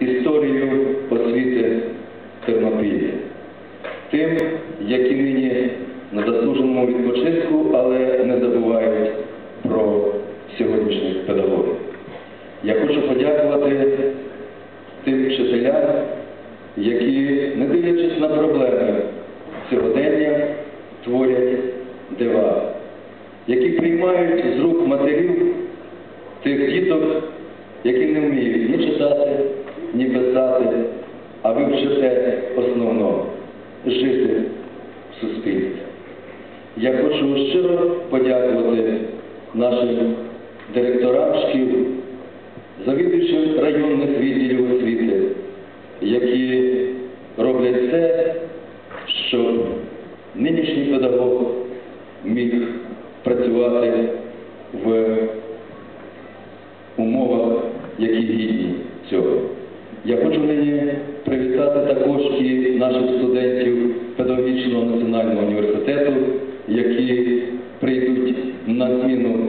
історію освіти Тернопілля. Тим, які нині на заслуженому відпочинку, але не забувають про сьогоднішніх педагогів. Я хочу подякувати тим вчителям, які, не дивлячись на проблеми сьогодення, творять дива, які приймають з рук матерів тих діток, які не вміють ні читати, ні писати, а ви вчите основно жити в суспільстві. Я хочу щиро подякувати нашим директорам шкіл, завідуючим районних відділів освіти, які роблять все, щоб нинішній педагог міг працювати в які гідні цього. Я хочу нині привітати також і наших студентів Педагогічного національного університету, які прийдуть на зміну